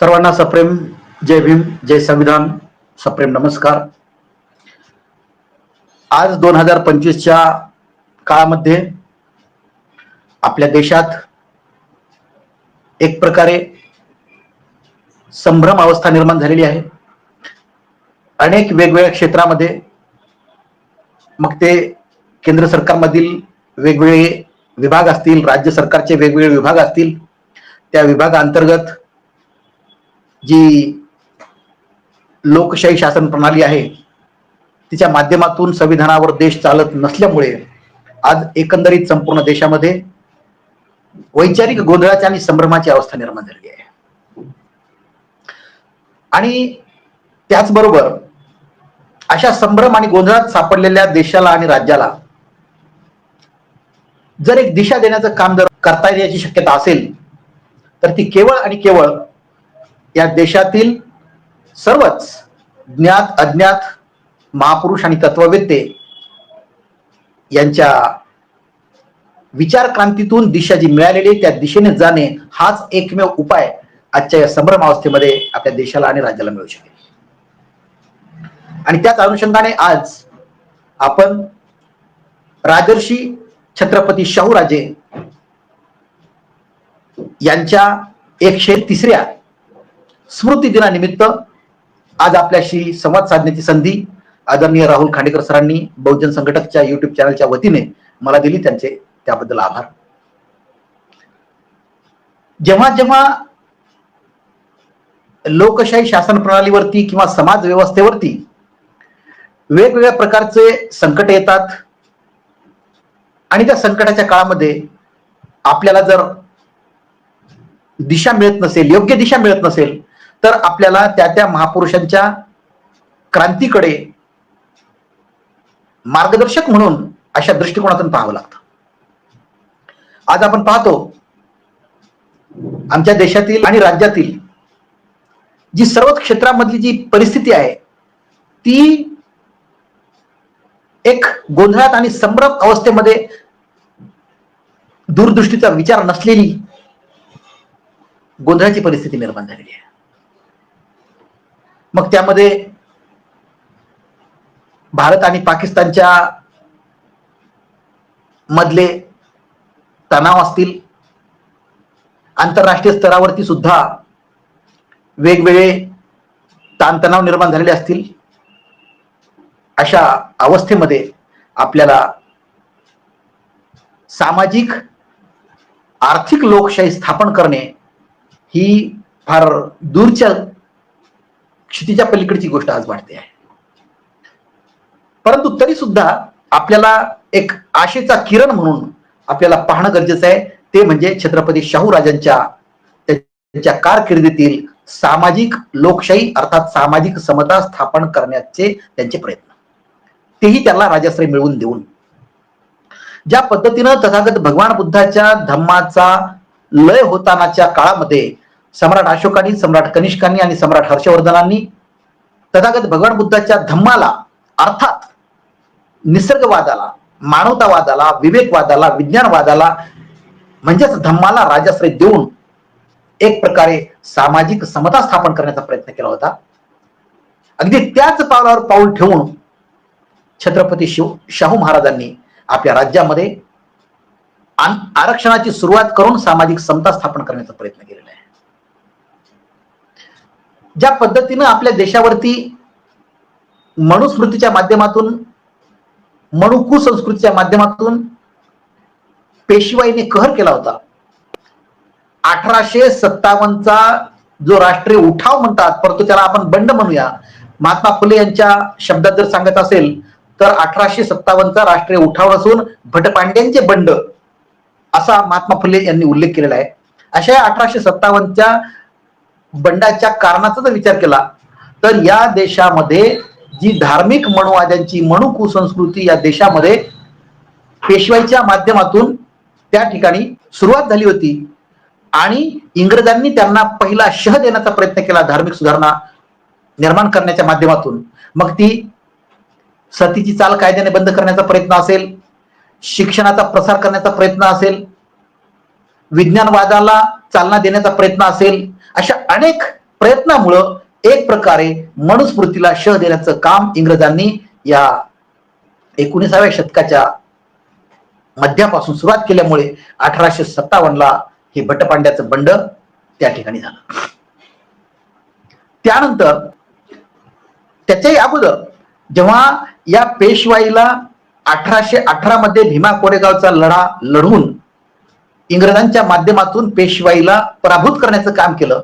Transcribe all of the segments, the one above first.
सर्वांना सप्रेम जय भीम जय संविधान सप्रेम नमस्कार. आज दोन हजार पंचवीसच्या काळामध्ये आपल्या देशात एक प्रकारे संभ्रम अवस्था निर्माण झालेली आहे. अनेक वेगवेगळ्या क्षेत्रामध्ये मग ते केंद्र सरकारमधील वेगवेगळे विभाग असतील राज्य सरकारचे वेगवेगळे विभाग असतील त्या विभागाअंतर्गत जी लोकशाही शासन प्रणाली आहे तिच्या माध्यमातून संविधानावर देश चालत नसल्यामुळे आज एकंदरीत संपूर्ण देशामध्ये वैचारिक गोंधळाची आणि संभ्रमाची अवस्था निर्माण झाली आहे. आणि त्याचबरोबर अशा संभ्रम आणि गोंधळात सापडलेल्या देशाला आणि राज्याला जर एक दिशा देण्याचं काम जर करता येण्याची शक्यता असेल तर ती केवळ आणि केवळ या देशातील सर्वच ज्ञात अज्ञात महापुरुष आणि तत्ववेत्ते यांच्या विचार क्रांतीतून दिशा जी मिळालेली त्या दिशेने जाणे हाच एकमेव उपाय आजच्या या संभ्रम अवस्थेमध्ये आपल्या देशाला आणि राज्याला मिळू शकेल. आणि त्याच अनुषंगाने आज आपण राजर्षी छत्रपती शाहूराजे यांच्या एकशे तिसऱ्या स्मृती दिनानिमित्त आज आपल्याशी संवाद साधण्याची संधी आदरणीय राहुल खांडेकर सरांनी बहुजन संघटकच्या युट्यूब चॅनलच्या वतीने मला दिली. त्यांचे त्याबद्दल आभार. जेव्हा जेव्हा लोकशाही शासन प्रणालीवरती किंवा समाज व्यवस्थेवरती वेगवेगळ्या प्रकारचे संकट येतात आणि त्या संकटाच्या काळामध्ये आपल्याला जर दिशा मिळत नसेल योग्य दिशा मिळत नसेल तर आपल्याला त्या त्या महापुरुषांच्या क्रांतीकडे मार्गदर्शक म्हणून अशा दृष्टिकोनातून पाहावं लागतं. आज आपण पाहतो आमच्या देशातील आणि राज्यातील जी सर्व क्षेत्रामधली जी परिस्थिती आहे ती एक गोंधळात आणि संभ्रम अवस्थेमध्ये दूरदृष्टीचा विचार नसलेली गोंधळाची परिस्थिती निर्माण झालेली आहे. मग त्यामध्ये भारत आणि पाकिस्तानच्या मधले तणाव असतील. आंतरराष्ट्रीय स्तरावरती सुद्धा वेगवेगळे ताणतणाव निर्माण झालेले असतील. अशा अवस्थेमध्ये आपल्याला सामाजिक आर्थिक लोकशाही स्थापन करणे ही फार दूरच्या क्षितिजा पलीकडची गोष्ट आज वाटते आहे. परंतु तरी सुद्धा आपल्याला एक आशेचा किरण म्हणून आपल्याला पाहणं गरजेचं आहे. ते म्हणजे छत्रपती शाहू राजांच्या त्यांच्या कारकिर्दीतील सामाजिक लोकशाही अर्थात सामाजिक समता स्थापन करण्याचे त्यांचे प्रयत्न. तेही त्यांना राजाश्रय मिळवून देऊन. ज्या पद्धतीनं तथागत भगवान बुद्धाच्या धम्माचा लय होतानाच्या काळामध्ये सम्राट अशोकांनी सम्राट कनिष्कांनी आणि सम्राट हर्षवर्धनांनी तथागत भगवान बुद्धाच्या धम्माला अर्थात निसर्गवादाला मानवतावादाला विवेकवादाला विज्ञानवादाला म्हणजेच धम्माला राजाश्रय देऊन एक प्रकारे सामाजिक समता स्थापन करण्याचा प्रयत्न केला होता. अगदी त्याच पावलावर पाऊल ठेवून छत्रपती शिव शाहू महाराजांनी आपल्या राज्यामध्ये आरक्षणाची सुरुवात करून सामाजिक समता स्थापन करण्याचा प्रयत्न केलेला आहे. ज्या पद्धतीनं आपल्या देशावरती मनुस्मृतीच्या माध्यमातून मणुकू संस्कृतीच्या माध्यमातून पेशवाईने कहर केला होता. अठराशे सत्तावन्नचा जो राष्ट्रीय उठाव म्हणतात परंतु त्याला आपण बंड म्हणूया. महात्मा फुले यांच्या शब्दात जर सांगत असेल तर अठराशे सत्तावन्नचा राष्ट्रीय उठाव नसून भटपांड्यांचे बंड असा महात्मा फुले यांनी उल्लेख केलेला आहे. अशा अठराशे सत्तावन्नच्या बंडाच्या कारणाचा जर विचार केला तर या देशामध्ये जी धार्मिक मनुवाद्यांची मनु कुसंस्कृती या देशामध्ये पेशवाईच्या माध्यमातून त्या ठिकाणी सुरुवात झाली होती. आणि इंग्रजांनी त्यांना पहिला शह देण्याचा प्रयत्न केला धार्मिक सुधारणा निर्माण करण्याच्या माध्यमातून. मग ती सतीची चाल कायद्याने बंद करण्याचा प्रयत्न असेल शिक्षणाचा प्रसार करण्याचा प्रयत्न असेल विज्ञानवादाला चालना देण्याचा प्रयत्न असेल अनेक प्रयत्नामुळं एक प्रकारे मनुस्मृतीला शह देण्याचं काम इंग्रजांनी या एकोणीसाव्या शतकाच्या मध्यापासून सुरुवात केल्यामुळे अठराशे सत्तावन्नला हे भट्टपांड्याचं बंड त्या ठिकाणी झालं. त्यानंतर त्याच्याही अगोदर जेव्हा या पेशवाईला अठराशे अठरा मध्ये भीमा कोरेगावचा लढा लढवून इंग्रजांच्या माध्यमातून पेशवाईला पराभूत करण्याचं काम केलं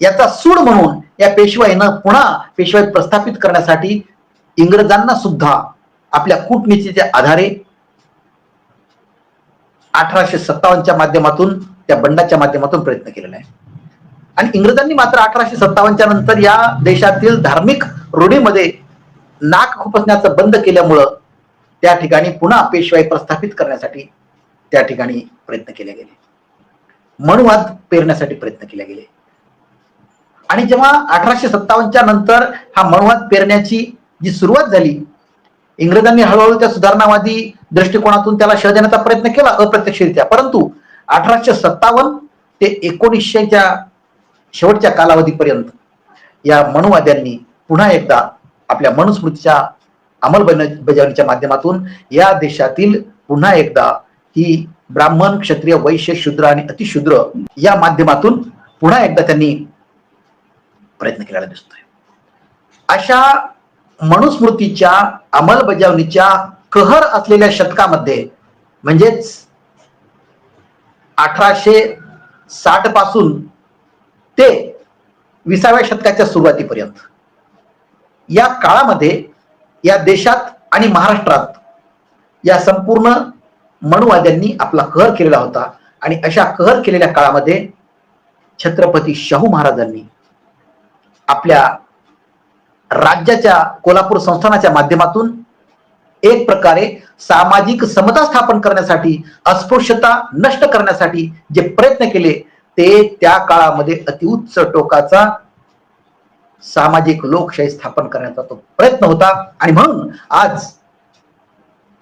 याचा सूड म्हणून या पेशवाईनं पुन्हा पेशवाई प्रस्थापित करण्यासाठी इंग्रजांना सुद्धा आपल्या कूटनीतीच्या आधारे अठराशे सत्तावन्नच्या माध्यमातून त्या बंडाच्या माध्यमातून प्रयत्न केलेला आहे आणि इंग्रजांनी मात्र अठराशे सत्तावन्नच्या नंतर या देशातील धार्मिक रूढीमध्ये नाक खुपसण्याचं बंद केल्यामुळं त्या ठिकाणी पुन्हा पेशवाई प्रस्थापित करण्यासाठी त्या ठिकाणी प्रयत्न केले गेले. मनुवाद पेरण्यासाठी प्रयत्न केले गेले. आणि जेव्हा अठराशे सत्तावन्नच्या नंतर हा मनुवाद पेरण्याची जी सुरुवात झाली इंग्रजांनी हळूहळू त्या सुधारणावादी दृष्टिकोनातून त्याला शह देण्याचा प्रयत्न केला अप्रत्यक्षरित्या. परंतु अठराशे सत्तावन्न ते एकोणीसशेच्या शेवटच्या कालावधीपर्यंत या मनुवाद्यांनी पुन्हा एकदा आपल्या मनुस्मृतीच्या अंमलबजावणीच्या माध्यमातून या देशातील पुन्हा एकदा ही ब्राह्मण क्षत्रिय वैश्य शूद्र आणि अतिशूद्र या माध्यमातून पुन्हा एकदा त्यांनी प्रयत्न केलेला दिसतोय. अशा मनुस्मृतीच्या अंमलबजावणीच्या कहर असलेल्या शतकामध्ये म्हणजेच अठराशे साठपासून ते विसाव्या शतकाच्या सुरुवातीपर्यंत या काळामध्ये या देशात आणि महाराष्ट्रात या संपूर्ण मनुवाद्यांनी आपला कहर केलेला होता. आणि अशा कहर केलेल्या काळामध्ये छत्रपती शाहू महाराजांनी आपल्या राज्याच्या कोल्हापूर संस्थानाच्या माध्यमातून एक प्रकारे सामाजिक समता स्थापन करण्यासाठी अस्पृश्यता नष्ट करण्यासाठी जे प्रयत्न केले ते त्या काळामध्ये अतिउच्च टोकाचा सामाजिक लोकशाही स्थापन करण्याचा तो प्रयत्न होता. आणि म्हणून आज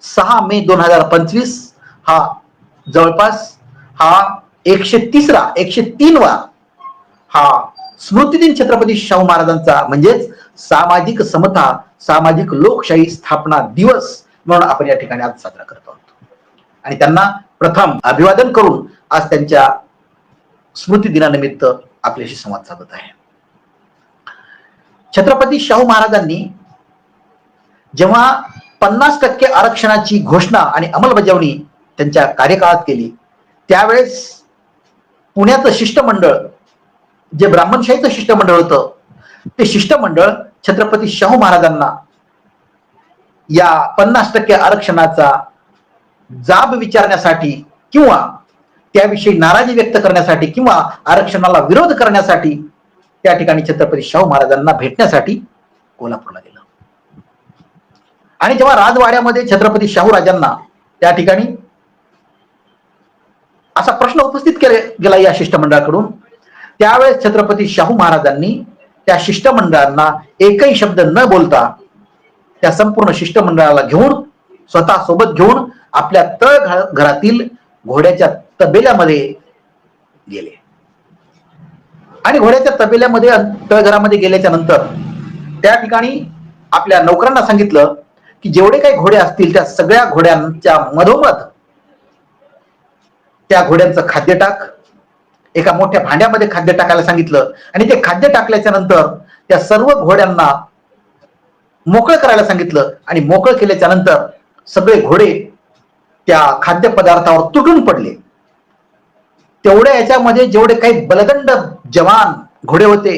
सहा मे दोन हजार पंचवीस हा जवळपास हा एकशे तिसरा एकशे तीनवा हा स्मृतिदिन छत्रपती शाहू महाराजांचा म्हणजेच सामाजिक समता सामाजिक लोकशाही स्थापना दिवस म्हणून आपण या ठिकाणी आज साजरा करतो. आहोत आणि त्यांना प्रथम अभिवादन करून आज त्यांच्या स्मृती दिनानिमित्त आपल्याशी संवाद साधत आहे. छत्रपती शाहू महाराजांनी जेव्हा पन्नास टक्के आरक्षणाची घोषणा आणि अंमलबजावणी त्यांच्या कार्यकाळात केली त्यावेळेस पुण्याचं शिष्टमंडळ जे ब्राह्मणशाहीचं शिष्टमंडळ होतं ते शिष्टमंडळ छत्रपती शाहू महाराजांना या पन्नास टक्के आरक्षणाचा जाब विचारण्यासाठी किंवा त्याविषयी नाराजी व्यक्त करण्यासाठी किंवा आरक्षणाला विरोध करण्यासाठी त्या ठिकाणी छत्रपती शाहू महाराजांना भेटण्यासाठी कोल्हापूरला गेलं. आणि जेव्हा राजवाड्यामध्ये छत्रपती शाहू राजांना त्या ठिकाणी असा प्रश्न उपस्थित केला गेला या शिष्टमंडळाकडून त्यावेळेस छत्रपती शाहू महाराजांनी त्या शिष्टमंडळांना एकही शब्द न बोलता त्या संपूर्ण शिष्टमंडळाला घेऊन स्वतः सोबत घेऊन आपल्या तळ घरातील घोड्याच्या तबेल्यामध्ये गेले. आणि घोड्याच्या तबेल्यामध्ये तळघरामध्ये गेल्याच्यानंतर त्या ठिकाणी आपल्या नोकरांना सांगितलं की जेवढे काही घोडे असतील त्या सगळ्या घोड्यांच्या मधोमध त्या घोड्यांचं खाद्य टाक एका मोठ्या भांड्यामध्ये खाद्य टाकायला सांगितलं. आणि ते खाद्य टाकल्याच्या नंतर त्या सर्व घोड्यांना मोकळं करायला सांगितलं. आणि मोकळं केल्याच्यानंतर सगळे घोडे त्या खाद्यपदार्थावर तुटून पडले. तेवढ्या याच्यामध्ये जेवढे काही बलदंड जवान घोडे होते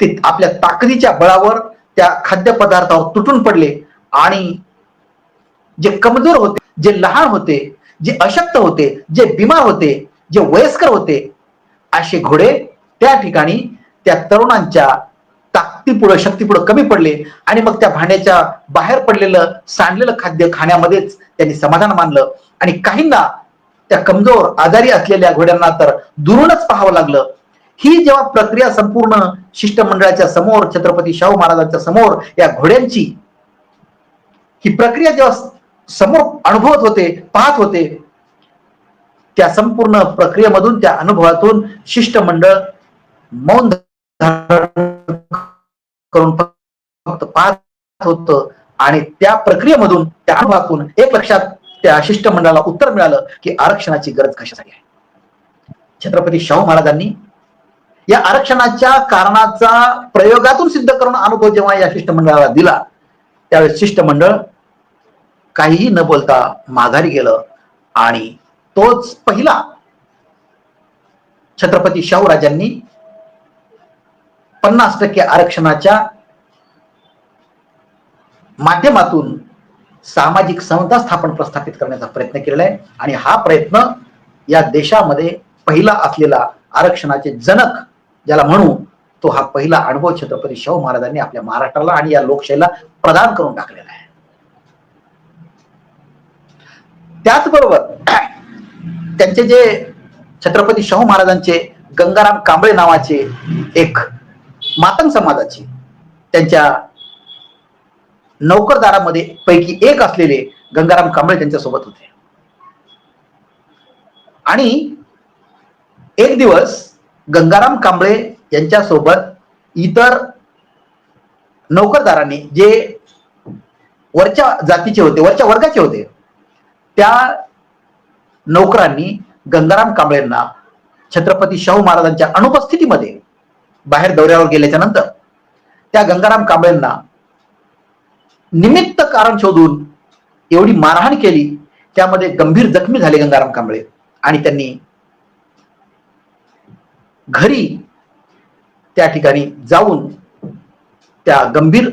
ते आपल्या ताकदीच्या बळावर त्या खाद्यपदार्थावर तुटून पडले. आणि जे कमजोर होते जे लहान होते जे अशक्त होते जे बिमार होते जे वयस्कर होते असे घोडे त्या ठिकाणी त्या तरुणांच्या ताकदीपुढं शक्तीपुढं कमी पडले आणि मग त्या भांड्याच्या बाहेर पडलेलं सांडलेलं खाद्य खाण्यामध्येच त्यांनी समाधान मानलं. आणि काहींना त्या कमजोर आजारी असलेल्या घोड्यांना तर दुरूनच पाहावं लागलं. ही जेव्हा प्रक्रिया संपूर्ण शिष्टमंडळाच्या समोर छत्रपती शाहू महाराजांच्या समोर या घोड्यांची ही प्रक्रिया जेव्हा समोर अनुभवत होते पाहत होते त्या संपूर्ण प्रक्रियेमधून त्या अनुभवातून शिष्टमंडळ मौन करून फक्त पाहत होत. आणि त्या प्रक्रियेमधून त्या अनुभवातून एक लक्षात त्या शिष्टमंडळाला उत्तर मिळालं की आरक्षणाची गरज कशासाठी आहे. छत्रपती शाहू महाराजांनी या आरक्षणाच्या कारणाचा प्रयोगातून सिद्ध करून अनुभव जेव्हा या शिष्टमंडळाला दिला त्यावेळेस शिष्टमंडळ काहीही न बोलता माघारी गेलं आणि तोच पहिला. छत्रपती शाहू राजांनी पन्नास टक्के आरक्षणाच्या माध्यमातून सामाजिक समता स्थापन प्रस्थापित करण्याचा प्रयत्न केलेला आहे आणि हा प्रयत्न या देशामध्ये पहिला असलेला आरक्षणाचे जनक ज्याला म्हणू तो हा पहिला अनुभव छत्रपती शाहू महाराजांनी आपल्या महाराष्ट्राला आणि या लोकशाहीला प्रदान करून टाकलेला आहे. त्याचबरोबर त्यांचे जे छत्रपती शाहू महाराजांचे गंगाराम कांबळे नावाचे एक मातंग समाजाचे त्यांच्या नौकरदारामध्ये पैकी एक असलेले गंगाराम कांबळे त्यांच्यासोबत होते. आणि एक दिवस गंगाराम कांबळे यांच्यासोबत इतर नौकरदारांनी जे वरच्या जातीचे होते वरच्या वर्गाचे होते त्या नौकरांनी गंगाराम कांबळेंना छत्रपती शाहू महाराजांच्या अनुपस्थितीमध्ये बाहेर दौऱ्यावर गेल्याच्यानंतर त्या गंगाराम कांबळेंना निमित्त कारण शोधून एवढी मारहाण केली त्यामध्ये गंभीर जखमी झाले गंगाराम कांबळे. आणि त्यांनी घरी त्या ठिकाणी जाऊन त्या गंभीर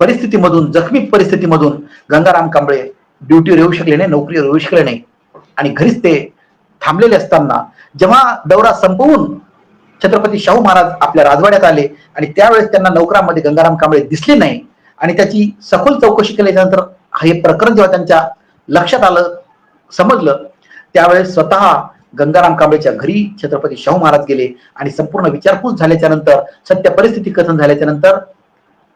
परिस्थितीमधून जखमी परिस्थितीमधून गंगाराम कांबळे ड्युटीवर येऊ शकले नाही नोकरीवर येऊ शकले नाही. आणि घरीच ते थांबलेले असताना जेव्हा दौरा संपवून छत्रपती शाहू महाराज आपल्या राजवाड्यात आले आणि त्यावेळेस त्यांना नौकरामध्ये गंगाराम कांबळे दिसले नाही आणि त्याची सखोल चौकशी केल्याच्यानंतर हे प्रकरण जेव्हा त्यांच्या लक्षात आलं समजलं त्यावेळेस स्वतः गंगाराम कांबळेच्या घरी छत्रपती शाहू महाराज गेले आणि संपूर्ण विचारपूस झाल्याच्यानंतर सत्य परिस्थिती कथन झाल्याच्यानंतर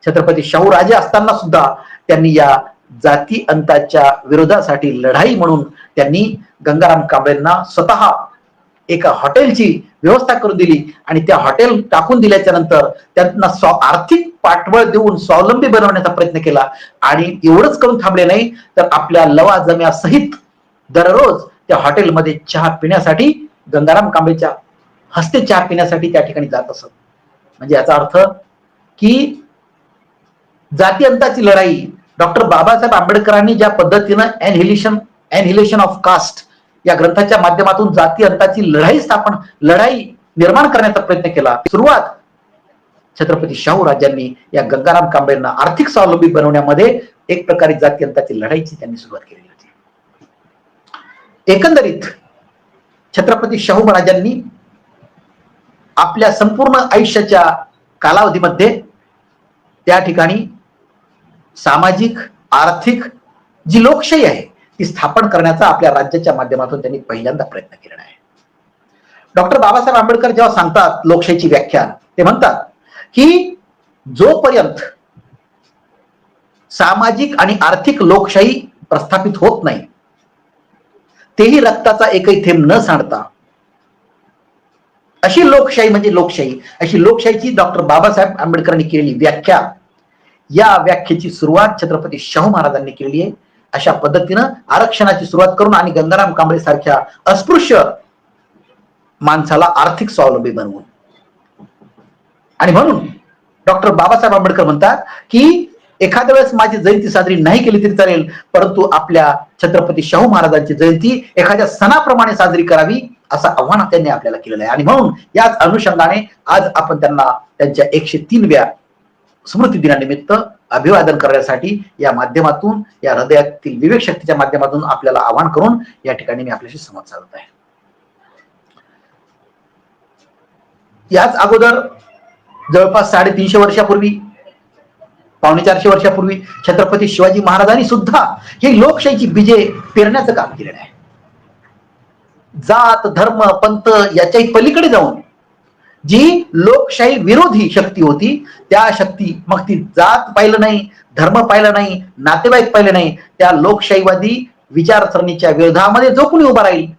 छत्रपती शाहू राजे असताना सुद्धा त्यांनी या जाती अंताच्या विरोधासाठी लढाई म्हणून त्यांनी गंगाराम कांबळेंना स्वतः एका हॉटेलची व्यवस्था करून दिली. आणि त्या हॉटेल टाकून दिल्याच्या नंतर त्यांना स्व आर्थिक पाठबळ देऊन स्वावलंबी बनवण्याचा प्रयत्न केला. आणि एवढंच करून थांबले नाही तर आपल्या लवा सहित दररोज त्या हॉटेलमध्ये चहा पिण्यासाठी गंगाराम कांबळेच्या हस्ते चहा पिण्यासाठी त्या ठिकाणी जात असत. म्हणजे याचा अर्थ की जाती अंताची लढाई डॉक्टर बाबासाहेब आंबेडकरांनी ज्या पद्धतीनं एनहिलेशन एनहिलेशन ऑफ कास्ट या ग्रंथाच्या माध्यमातून जाती अंताची लढाई स्थापन लढाई निर्माण करण्याचा प्रयत्न केला सुरुवात छत्रपती शाहू राजांनी या गंगाराम कांबळेंना आर्थिक स्वावलंबी बनवण्यामध्ये एक प्रकारे जाती अंताची लढाईची त्यांनी सुरुवात केली होती. एकंदरीत छत्रपती शाहू महाराजांनी आपल्या संपूर्ण आयुष्याच्या कालावधीमध्ये त्या ठिकाणी सामाजिक आर्थिक जी लोकशाही आहे ती स्थापन करण्याचा आपल्या राज्याच्या माध्यमातून त्यांनी पहिल्यांदा प्रयत्न केला आहे. डॉक्टर बाबासाहेब आंबेडकर जेव्हा सांगतात लोकशाहीची व्याख्या ते म्हणतात की जोपर्यंत सामाजिक आणि आर्थिक लोकशाही प्रस्थापित होत नाही तेही रक्ताचा एकही थेंब न सांडता अशी लोकशाही म्हणजे लोकशाही अशी लोकशाहीची डॉक्टर बाबासाहेब आंबेडकरांनी केलेली व्याख्या या व्याख्येची सुरुवात छत्रपती शाहू महाराजांनी केली आहे. अशा पद्धतीनं आरक्षणाची सुरुवात करून आणि गंगाराम कांबळे सारख्या अस्पृश्य माणसाला आर्थिक स्वावलंबी बनवून. आणि म्हणून डॉक्टर बाबासाहेब आंबेडकर म्हणतात की एखाद्या वेळेस माझी जयंती साजरी नाही केली तरी चालेल परंतु आपल्या छत्रपती शाहू महाराजांची जयंती एखाद्या सणाप्रमाणे साजरी करावी असं आव्हान त्यांनी आपल्याला केलेलं आहे. आणि म्हणून याच अनुषंगाने आज आपण त्यांना त्यांच्या एकशे तीनव्या स्मृती दिनानिमित्त अभिवादन करण्यासाठी या माध्यमातून या हृदयातील विवेक शक्तीच्या माध्यमातून आपल्याला आवाहन करून या ठिकाणी मी आपल्याशी संवाद साधत आहे. याच अगोदर जवळपास साडेतीनशे वर्षापूर्वी पावणे चारशे वर्षापूर्वी छत्रपती शिवाजी महाराजांनी सुद्धा ही लोकशाहीची बीजे पेरण्याचं काम केलेलं आहे. जात धर्म पंथ याच्याही पलीकडे जाऊन जी लोकशाही विरोधी शक्ती होती त्या शक्ती मग ती जात पाहिलं नाही धर्म पाहिलं नाही नातेवाईक पाहिलं नाही त्या लोकशाहीवादी विचारसरणीच्या विरोधामध्ये जो कोणी उभा राहील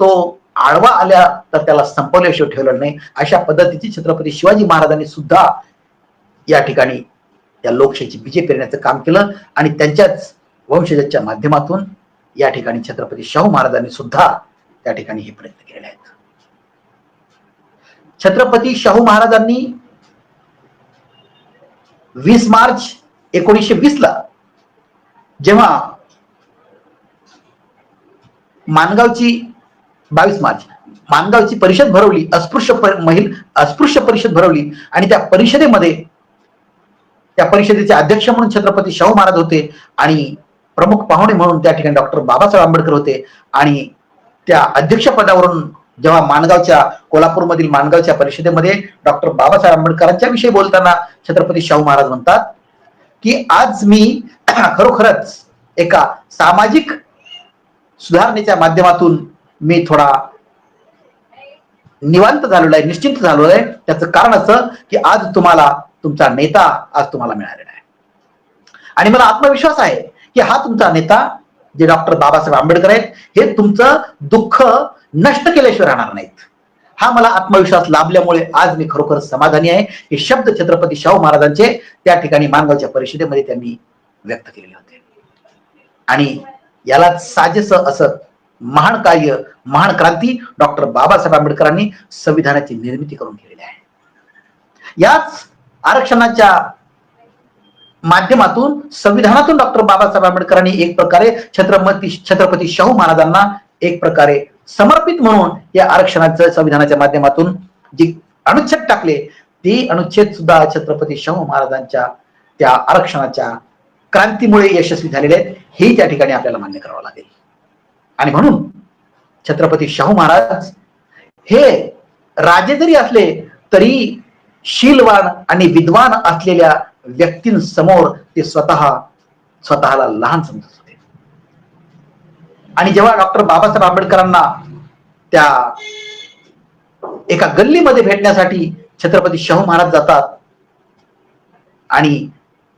तो आडवा आल्या तर त्याला संपवल्याशिवाय ठेवलं नाही. अशा पद्धतीची छत्रपती शिवाजी महाराजांनी सुद्धा या ठिकाणी या लोकशाहीची बीजे पेरण्याचं काम केलं आणि त्यांच्याच वंशजाच्या माध्यमातून या ठिकाणी छत्रपती शाहू महाराजांनी सुद्धा त्या ठिकाणी हे प्रयत्न केलेले आहेत. छत्रपती शाहू महाराजांनी वीस मार्च एकोणीसशे वीस ला जेव्हा मानगावची बावीस मार्च मानगावची परिषद भरवली अस्पृश्य पर- महिल अस्पृश्य परिषद भरवली आणि त्या परिषदेमध्ये त्या परिषदेचे अध्यक्ष म्हणून छत्रपती शाहू महाराज होते आणि प्रमुख पाहुणे म्हणून त्या ठिकाणी डॉक्टर बाबासाहेब आंबेडकर होते आणि त्या अध्यक्षपदावरून जेव्हा माणगावच्या कोल्हापूरमधील माणगावच्या परिषदेमध्ये डॉक्टर बाबासाहेब आंबेडकरांच्या विषयी बोलताना छत्रपती शाहू महाराज म्हणतात की आज मी खरोखरच एका सामाजिक सुधारणेच्या माध्यमातून मी थोडा निवांत झालेलो आहे निश्चिंत झालेलो आहे त्याचं कारण असं की आज तुम्हाला तुमचा नेता आज तुम्हाला मिळालेला आहे. आणि मला आत्मविश्वास आहे की हा तुमचा नेता जे डॉक्टर बाबासाहेब आंबेडकर आहेत हे तुमचं दुःख नष्ट केल्याशिवाय राहणार नाहीत. हा मला आत्मविश्वास लाभल्यामुळे आज मी खरोखर समाधानी आहे. हे शब्द छत्रपती शाहू महाराजांचे त्या ठिकाणी मानगावच्या परिषदेमध्ये त्यांनी व्यक्त केलेले होते. आणि याला साजेस असं महान कार्य महान क्रांती डॉक्टर बाबासाहेब आंबेडकरांनी संविधानाची निर्मिती करून केलेली आहे. याच आरक्षणाच्या माध्यमातून संविधानातून डॉक्टर बाबासाहेब आंबेडकरांनी एक प्रकारे छत्रपती छत्रपती शाहू महाराजांना एक प्रकारे समर्पित म्हणून या आरक्षणाचं संविधानाच्या माध्यमातून जी अनुच्छेद टाकले ती अनुच्छेद सुद्धा छत्रपती शाहू महाराजांच्या त्या आरक्षणाच्या क्रांतीमुळे यशस्वी झालेले आहेत हे त्या ठिकाणी आपल्याला मान्य करावं लागेल. आणि म्हणून छत्रपती शाहू महाराज हे राजे जरी असले तरी शीलवान आणि विद्वान असलेल्या व्यक्तींसमोर ते स्वतः स्वतःला लहान समजत आणि जेव्हा डॉक्टर बाबासाहेब आंबेडकरांना त्या एका गल्लीमध्ये भेटण्यासाठी छत्रपती शाहू महाराज जातात आणि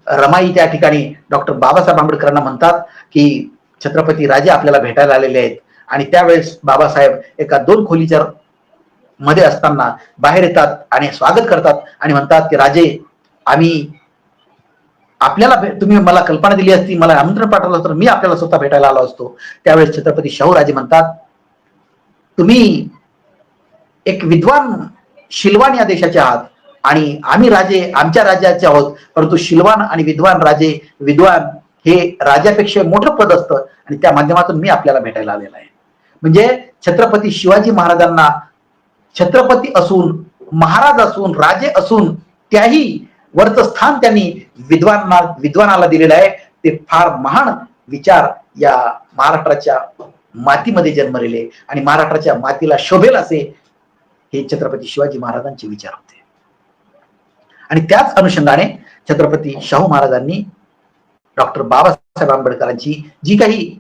रमाई त्या ठिकाणी डॉक्टर बाबासाहेब आंबेडकरांना म्हणतात की छत्रपती राजे आपल्याला भेटायला आलेले आहेत. आणि त्यावेळेस बाबासाहेब एका दोन खोलीच्या मध्ये असताना बाहेर येतात आणि स्वागत करतात आणि म्हणतात की राजे आम्ही आपल्याला तुम्ही मला कल्पना दिली असती मला आमंत्रण पाठवलं असतं तर मी आपल्याला स्वतः भेटायला आलो असतो. त्यावेळेस छत्रपती शाहू राजे म्हणतात तुम्ही एक विद्वान शिलवान या देशाचे आहात आणि आम्ही राजे आमच्या राज्याचे आहोत. परंतु शिलवान आणि विद्वान राजे विद्वान हे राजापेक्षा मोठं पद असतं आणि त्या माध्यमातून मी आपल्याला भेटायला आलेला आहे. म्हणजे छत्रपती शिवाजी महाराजांना छत्रपती असून महाराज असून राजे असून त्याही वरचं स्थान त्यांनी विद्वाना विद्वानाला दिलेलं आहे. ते फार महान विचार या महाराष्ट्राच्या मातीमध्ये जन्मलेले आणि महाराष्ट्राच्या मातीला शोभेल असे हे छत्रपती शिवाजी महाराजांचे विचार होते. आणि त्याच अनुषंगाने छत्रपती शाहू महाराजांनी डॉक्टर बाबासाहेब आंबेडकरांची जी काही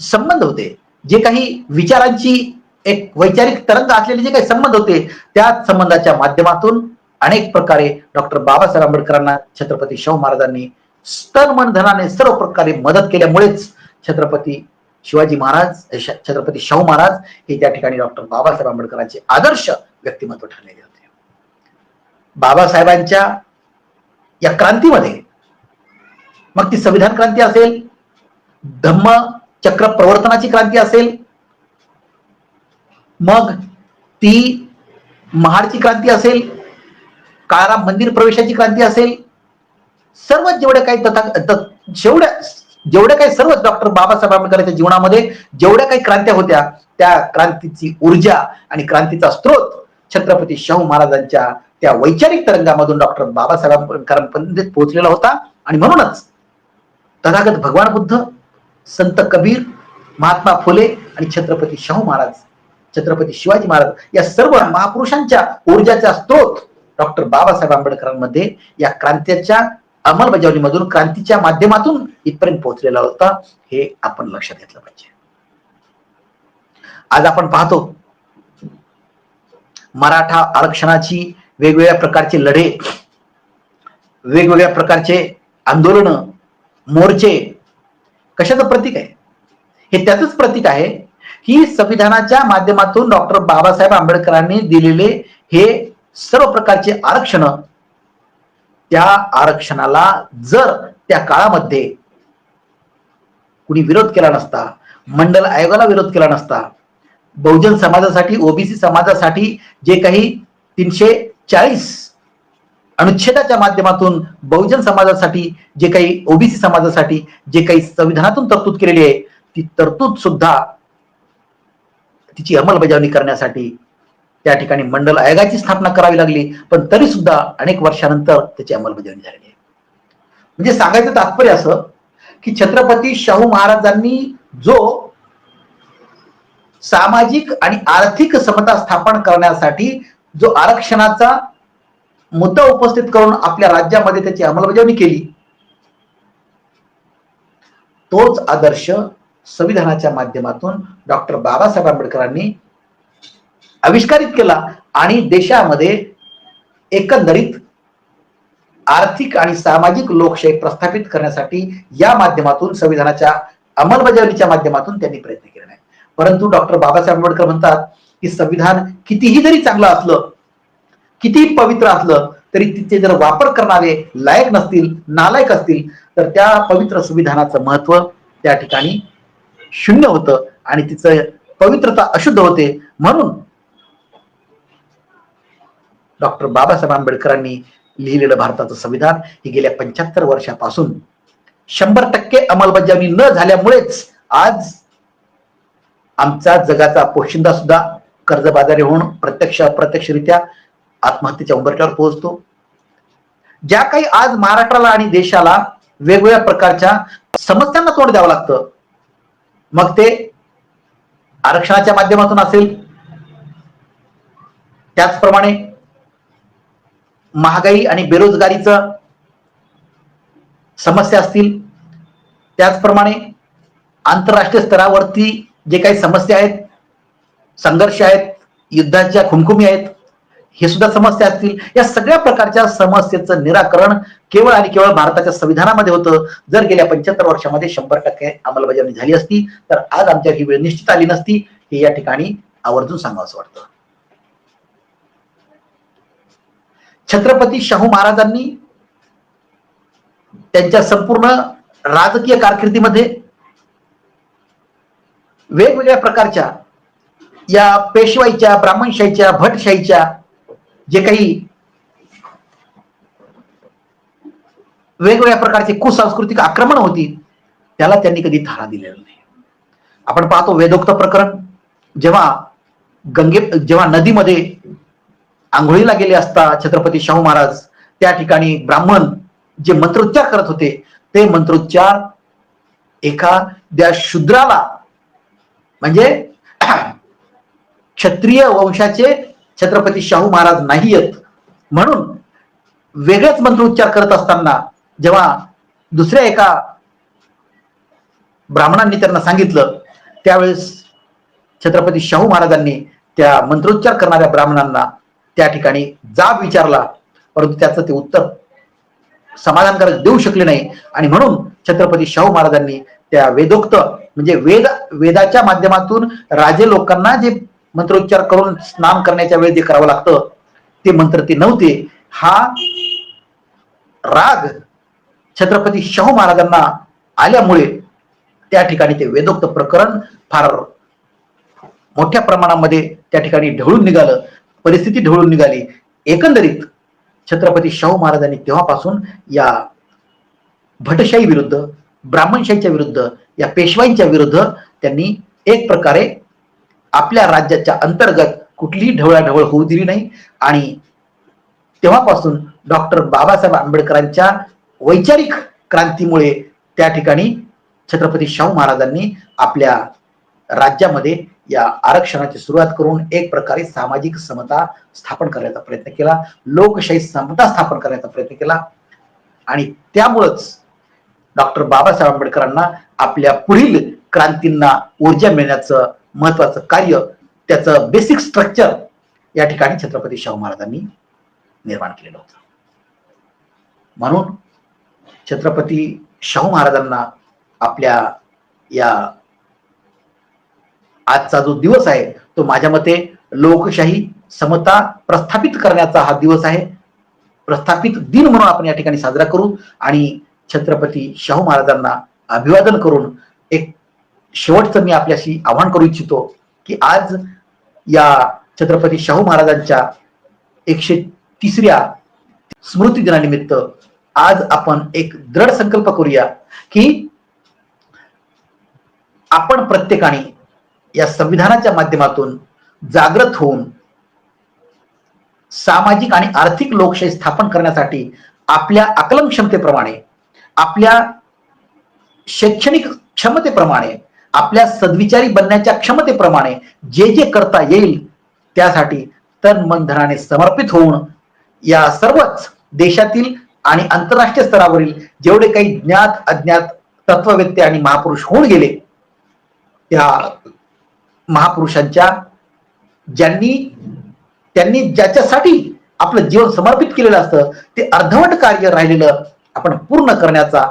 संबंध होते जे काही विचारांची एक वैचारिक तरंग असलेले जे काही संबंध होते त्या संबंधाच्या माध्यमातून अनेक प्रकारे डॉक्टर बाबासाहेब आंबेडकरांना छत्रपती शाहू महाराजांनी स्तन मन धनाने सर्व प्रकारे मदत केल्यामुळेच छत्रपती शिवाजी महाराज श- छत्रपती शाहू महाराज हे त्या ठिकाणी डॉक्टर बाबासाहेब आंबेडकरांचे आदर्श व्यक्तिमत्व ठरलेले होते. बाबासाहेबांच्या या क्रांतीमध्ये मग ती संविधान क्रांती असेल धम्म चक्र प्रवर्तनाची क्रांती असेल मग ती महाडची क्रांती असेल काळाराम मंदिर प्रवेशाची क्रांती असेल सर्व जेवढ्या काही तथा जेवढ्या जेवढ्या काही सर्व डॉक्टर बाबासाहेब आंबेडकरांच्या जीवनामध्ये जेवढ्या काही क्रांत्या होत्या त्या क्रांतीची ऊर्जा आणि क्रांतीचा स्रोत छत्रपती शाहू महाराजांच्या त्या वैचारिक तरंगामधून डॉक्टर बाबासाहेब आंबेडकरांपर्यंत पोहोचलेला होता. आणि म्हणूनच तथागत भगवान बुद्ध संत कबीर महात्मा फुले आणि छत्रपती शाहू महाराज छत्रपती शिवाजी महाराज या सर्व महापुरुषांच्या ऊर्जाचा स्रोत डॉक्टर बाबासाहेब आंबेडकरांमध्ये या क्रांतीच्या अंमलबजावणीमधून क्रांतीच्या माध्यमातून इथपर्यंत पोहोचलेला होता हे आपण लक्षात घेतलं पाहिजे. आज आपण पाहतो मराठा आरक्षणाची वेगवेगळ्या प्रकारचे लढे वेगवेगळ्या प्रकारचे आंदोलन मोर्चे कशाचं प्रतीक आहे? हे त्याचंच प्रतीक आहे की संविधानाच्या माध्यमातून डॉक्टर बाबासाहेब आंबेडकरांनी दिलेले हे सर्व प्रकारचे आरक्षण त्या आरक्षणाला जर त्या काळामध्ये कुणी विरोध केला नसता मंडल आयोगाला विरोध केला नसता बहुजन समाजासाठी ओबीसी समाजासाठी जे काही तीनशे चाळीस अनुच्छेदाच्या माध्यमातून बहुजन समाजासाठी जे काही ओबीसी समाजासाठी जे काही संविधानातून तरतूद केलेली आहे ती तरतूद सुद्धा तिची अंमलबजावणी करण्यासाठी त्या ठिकाणी मंडल आयोगाची स्थापना करावी लागली. पण तरी सुद्धा अनेक वर्षानंतर त्याची अंमलबजावणी झालेली आहे. म्हणजे सांगायचं तात्पर्य असं की छत्रपती शाहू महाराजांनी जो सामाजिक आणि आर्थिक समता स्थापन करण्यासाठी जो आरक्षणाचा मुद्दा उपस्थित करून आपल्या राज्यामध्ये त्याची अंमलबजावणी केली तोच आदर्श संविधानाच्या माध्यमातून डॉक्टर बाबासाहेब आंबेडकरांनी आविष्कारित केला आणि देशामध्ये एकंदरीत आर्थिक आणि सामाजिक लोकशाही प्रस्थापित करण्यासाठी या माध्यमातून संविधानाच्या अंमलबजावणीच्या माध्यमातून त्यांनी प्रयत्न केले नाही परंतु डॉक्टर बाबासाहेब आंबेडकर म्हणतात की संविधान कितीही जरी चांगलं असलं कितीही पवित्र असलं तरी तिचे जर वापर करणारे लायक नसतील नालायक असतील तर त्या पवित्र संविधानाचं महत्त्व त्या ठिकाणी शून्य होतं आणि तिचं पवित्रता अशुद्ध होते. म्हणून डॉक्टर बाबासाहेब आंबेडकरांनी लिहिलेलं भारताचं संविधान हे गेल्या पंच्याहत्तर वर्षापासून शंभर टक्के अंमलबजावणी न झाल्यामुळेच आज आमचा जगाचा पोशिंदा सुद्धा कर्जबाजारी होऊन प्रत्यक्ष अप्रत्यक्षरित्या आत्महत्येच्या उंबरट्यावर पोहोचतो. ज्या काही आज महाराष्ट्राला आणि देशाला वेगवेगळ्या प्रकारच्या समस्यांना तोंड द्यावं लागतं मग ते आरक्षणाच्या माध्यमातून असेल. त्याचप्रमाणे महागाई आणि बेरोजगारीचं समस्या असतील. त्याचप्रमाणे आंतरराष्ट्रीय स्तरावरती जे काही समस्या आहेत संघर्ष आहेत युद्धाच्या खुमखुमी आहेत हे सुद्धा समस्या असतील. या सगळ्या प्रकारच्या समस्येचं निराकरण केवळ आणि केवळ भारताच्या संविधानामध्ये होतं. जर गेल्या पंच्याहत्तर वर्षामध्ये शंभर टक्के अंमलबजावणी झाली असती तर आज आमच्या ही वेळ निश्चित आली नसती हे या ठिकाणी आवर्जून सांगावं वाटतं. छत्रपती शाहू महाराजांनी त्यांच्या संपूर्ण राजकीय कारकिर्दीमध्ये वेगवेगळ्या प्रकारच्या या पेशवाईच्या ब्राह्मणशाहीच्या भटशाहीच्या जे काही वेगवेगळ्या प्रकारचे कुसांस्कृतिक आक्रमण होती त्याला त्यांनी कधी थारा दिलेला नाही. आपण पाहतो वेदोक्त प्रकरण जेव्हा गंगे जेव्हा नदीमध्ये आंघोळीला गेले असता छत्रपती शाहू महाराज त्या ठिकाणी ब्राह्मण जे मंत्रोच्चार करत होते ते मंत्रोच्चार एखाद्या शूद्राला म्हणजे क्षत्रिय वंशाचे छत्रपती शाहू महाराज नाही आहेत म्हणून वेगळेच मंत्रोच्चार करत असताना जेव्हा दुसऱ्या एका ब्राह्मणांनी त्यांना सांगितलं त्यावेळेस छत्रपती शाहू महाराजांनी त्या मंत्रोच्चार करणाऱ्या ब्राह्मणांना त्या ठिकाणी जाब विचारला परंतु त्याचं ते उत्तर समाधानकारक देऊ शकले नाही. आणि म्हणून छत्रपती शाहू महाराजांनी त्या वेदोक्त म्हणजे वेद वेदाच्या माध्यमातून राजे लोकांना जे मंत्रोच्चार करून स्नान करण्याच्या वेळी जे करावं लागतं ते मंत्र ते नव्हते. हा राग छत्रपती शाहू महाराजांना आल्यामुळे त्या ठिकाणी ते वेदोक्त प्रकरण फार मोठ्या प्रमाणामध्ये त्या ठिकाणी ढवळून निघालं. परिस्थिती ढवळून निघाली. एकंदरीत छत्रपती शाहू महाराजांनी तेव्हापासून या भटशाही विरुद्ध ब्राह्मणशाहीच्या विरुद्ध या पेशवाईंच्या विरुद्ध त्यांनी एक प्रकारे आपल्या राज्याच्या अंतर्गत कुठलीही ढवळाढवळ होऊ दिली नाही. आणि तेव्हापासून डॉक्टर बाबासाहेब आंबेडकरांच्या वैचारिक क्रांतीमुळे त्या ठिकाणी छत्रपती शाहू महाराजांनी आपल्या राज्यामध्ये या आरक्षणाची सुरुवात करून एक प्रकारे सामाजिक समता स्थापन करण्याचा प्रयत्न केला. लोकशाही समता स्थापन करण्याचा प्रयत्न केला. आणि त्यामुळंच डॉक्टर बाबासाहेब आंबेडकरांना आपल्या पुढील क्रांतींना ऊर्जा मिळण्याचं महत्वाचं कार्य त्याचं बेसिक स्ट्रक्चर या ठिकाणी छत्रपती शाहू महाराजांनी निर्माण केलेलं होतं. म्हणून छत्रपती शाहू महाराजांना आपल्या या आजचा जो दिवस आहे तो माझ्या मते लोकशाही समता प्रस्थापित करण्याचा हा दिवस आहे. प्रस्थापित दिन म्हणून आपण या ठिकाणी साजरा करू आणि छत्रपती शाहू महाराजांना अभिवादन करून शेवटचं मी आपल्याशी आवाहन करू इच्छितो की आज या छत्रपती शाहू महाराजांच्या एकशे तिसऱ्या स्मृती दिनानिमित्त आज आपण एक दृढ संकल्प करूया की आपण प्रत्येकाने या संविधानाच्या माध्यमातून जागृत होऊन सामाजिक आणि आर्थिक लोकशाही स्थापन करण्यासाठी आपल्या आकलन क्षमतेप्रमाणे आपल्या शैक्षणिक क्षमतेप्रमाणे आपल्या सद्विचारी बनण्याच्या क्षमतेप्रमाणे जे जे करता येईल त्यासाठी तन मन धनाने समर्पित होऊन या सर्वच देशातील आणि आंतरराष्ट्रीय स्तरावरील जेवढे काही ज्ञात अज्ञात तत्ववेत्ते आणि महापुरुष होऊन गेले त्या महापुरुषांच्या ज्यांनी त्यांनी ज्याच्यासाठी आपलं जीवन समर्पित केलेलं असतं ते अर्धवट कार्य राहिलेलं आपण पूर्ण करण्याचा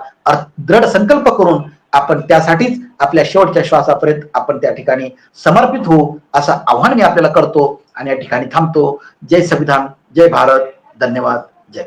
दृढ संकल्प करून आपण त्यासाठीच आपल्या शेवटच्या श्वासापर्यंत आपण त्या ठिकाणी समर्पित होऊ असं आव्हान मी आपल्याला करतो आणि या ठिकाणी थांबतो. जय संविधान जय भारत. धन्यवाद. जय